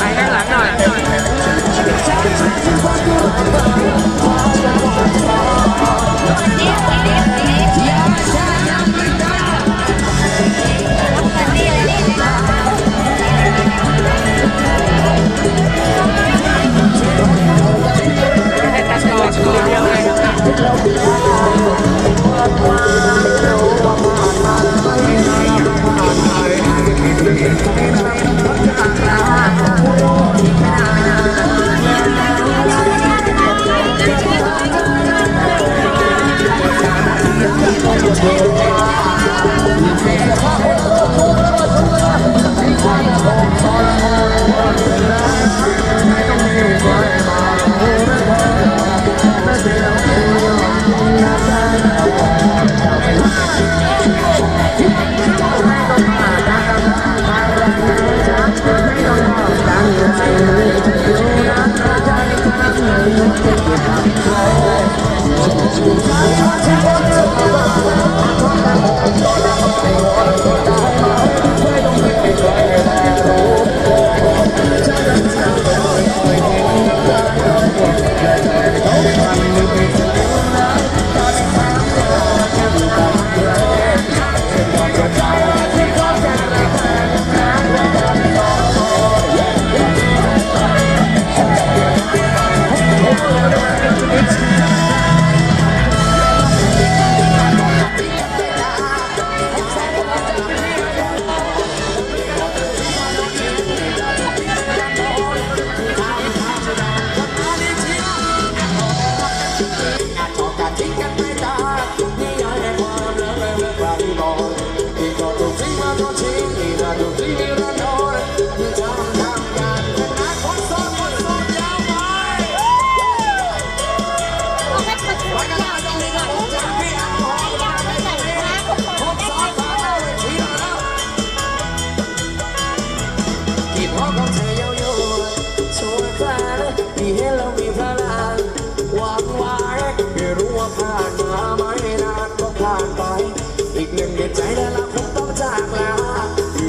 ไปข้างหลังหน่อย Let's go.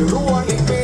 ผู้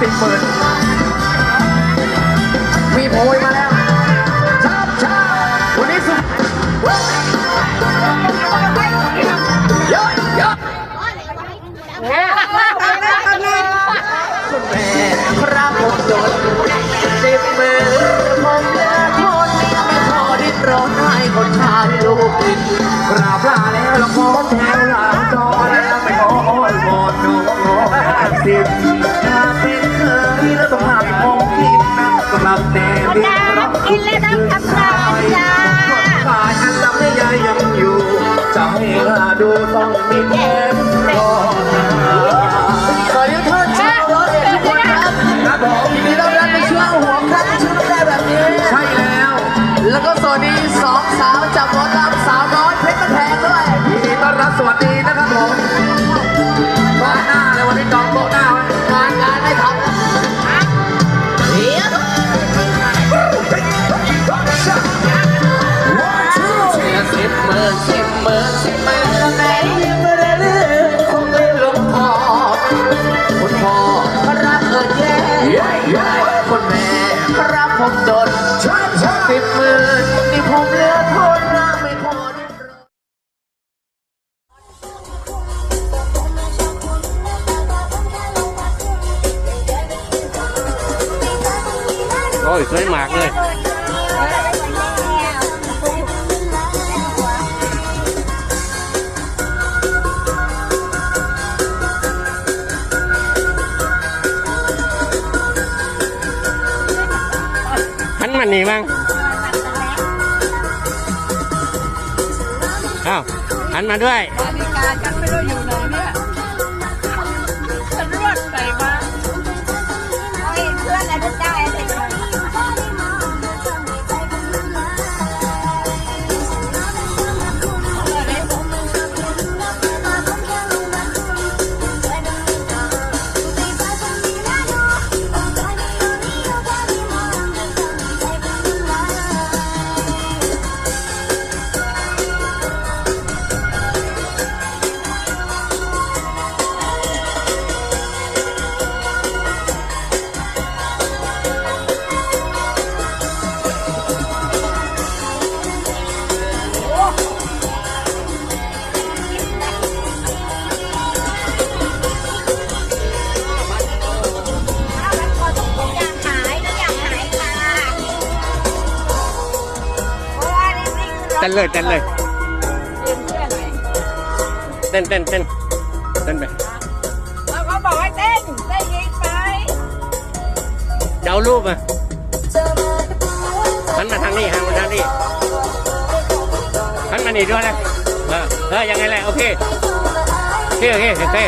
สิบหมื่นมีโพยมาแล้วชอบชอบวันนี้สุดเยอะเยอะคุณแม่ครับผมโดนสิบหมื่นผมเลิกคนไม่พอดิ้รนให้คนทางลูกกราบลาแล้วละครแถว ให้หาดูต้องมีแก้มก่อน หันนี่มั้งอ้าวหันมาด้วยบริการกัน เต้นเลยเต้นเลยเรียนเพื่อนไหนเต้นเต้นเต้นเต้นไปแล้วเขาบอกให้เต้นเต้นยิงไปจะเอารูปมาหันมาทางนี้หันมาทางนี้หันมานี่ด้วยนะเออเออยังไงแหละโอเคโอเคโอเคโอเค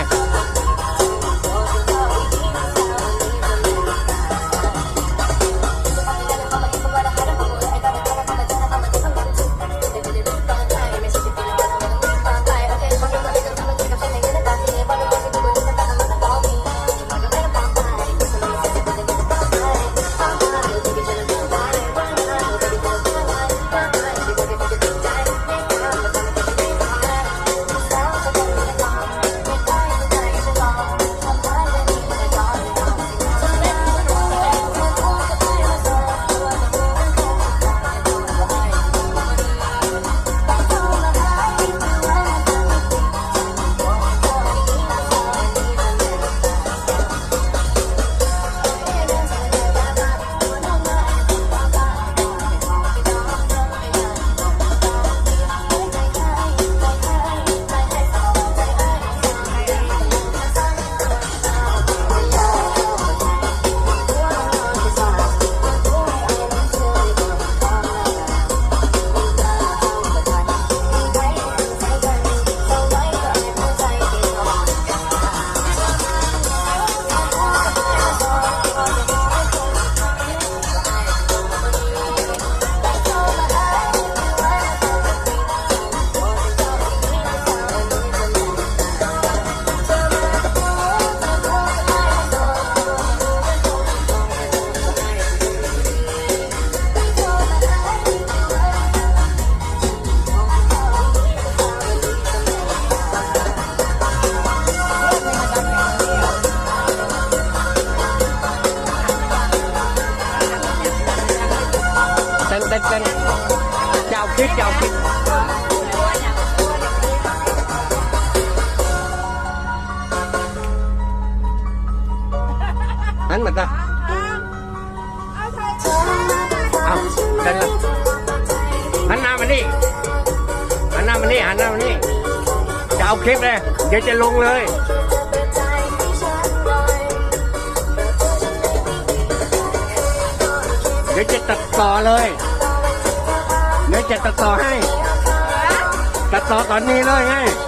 เต้นเต้นเต้นเจ้าคิดเจ้าคิดหันมาตาเอาเต้นเลยหันหน้ามานี่หันหน้ามานี่หันหน้ามานี่จะเอาคลิปเลยเดี๋ยวจะลงเลยเดี๋ยวจะตัดต่อเลย เดี๋ยวจะตัดต่อให้ ตัดต่อตอนนี้เลยไงหั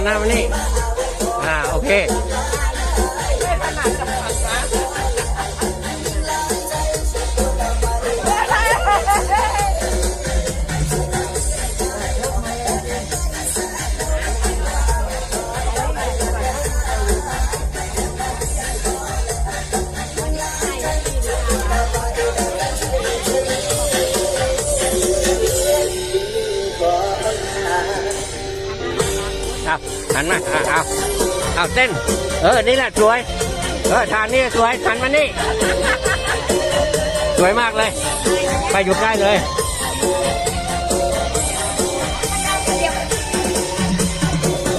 หันมานี่หันมานี่ หันมาเอาเอาเอาเต้น เออ นี่แหละสวย เออทานนี่สวยหันมานี่ สวยมากเลย ไปอยู่ใกล้เลย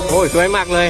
โอ้ยสวยมากเลย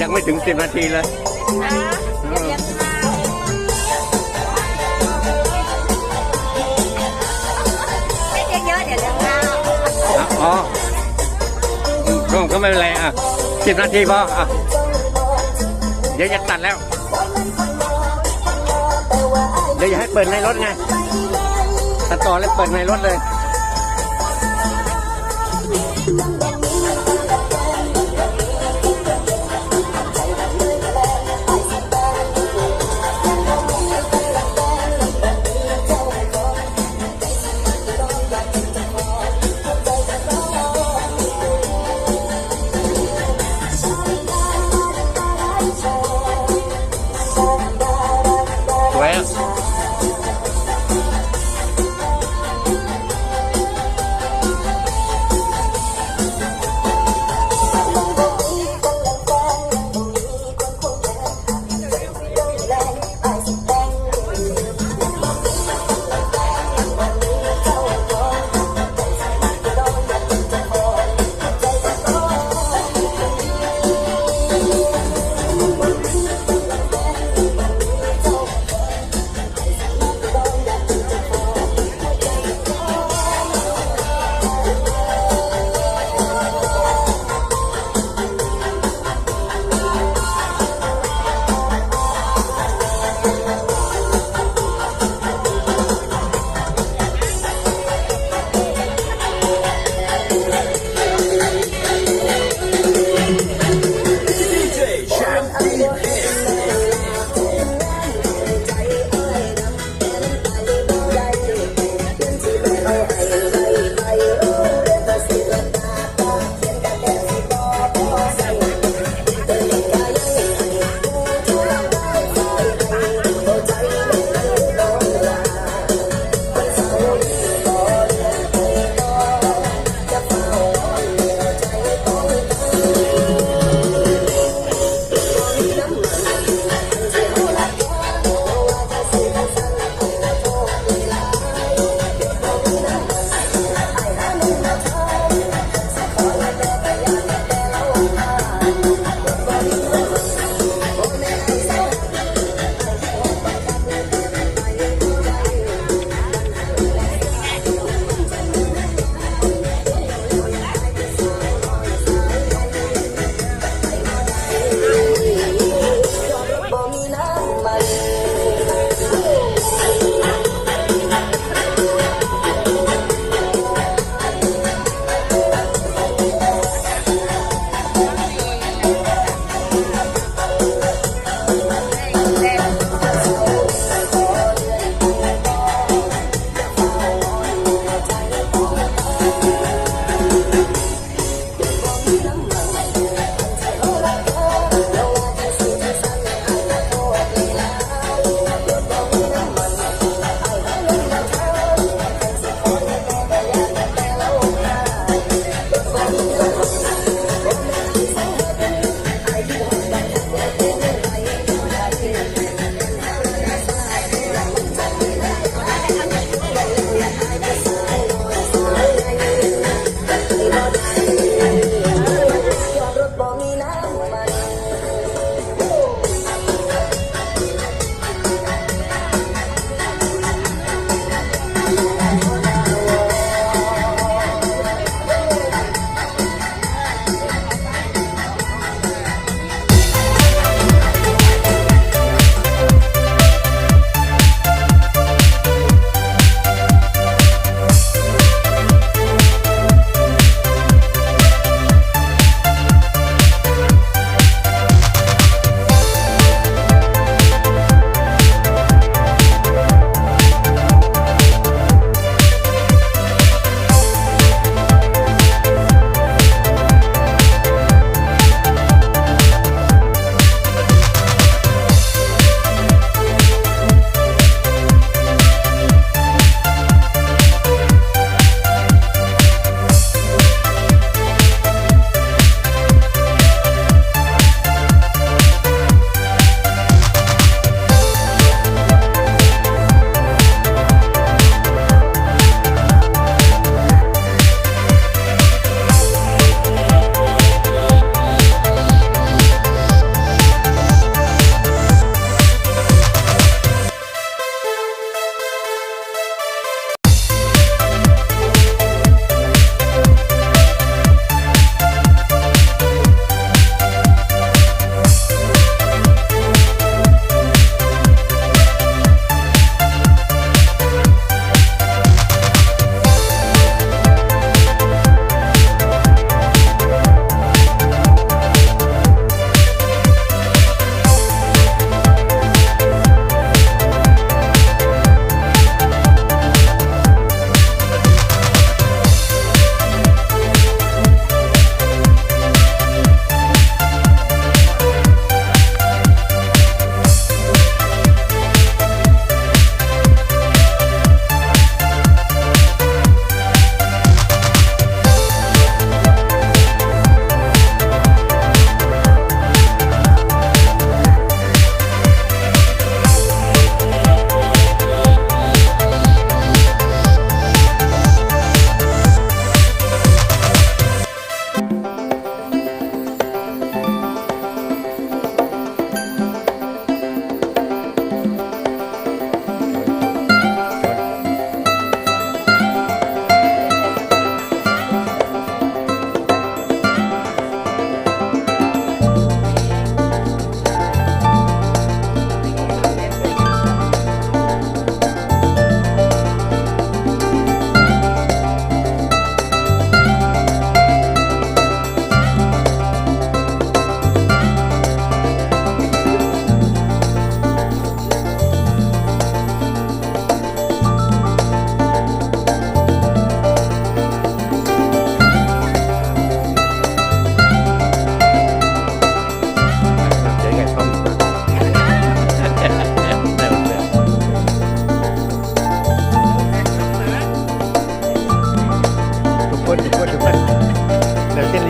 ยังไม่ถึงสิบนาทีเลยนะเรียนมาไม่เยอะๆเดี๋ยวเรื่องราวอะอ๋อก็ก็ไม่เป็นไรอะสิบนาทีพออะเดี๋ยวจะตัดแล้ว เดี๋ยวอย่าให้เปิดในรถไงตัดต่อแล้วเปิดในรถเลย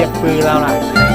รียกปือเราล่ะ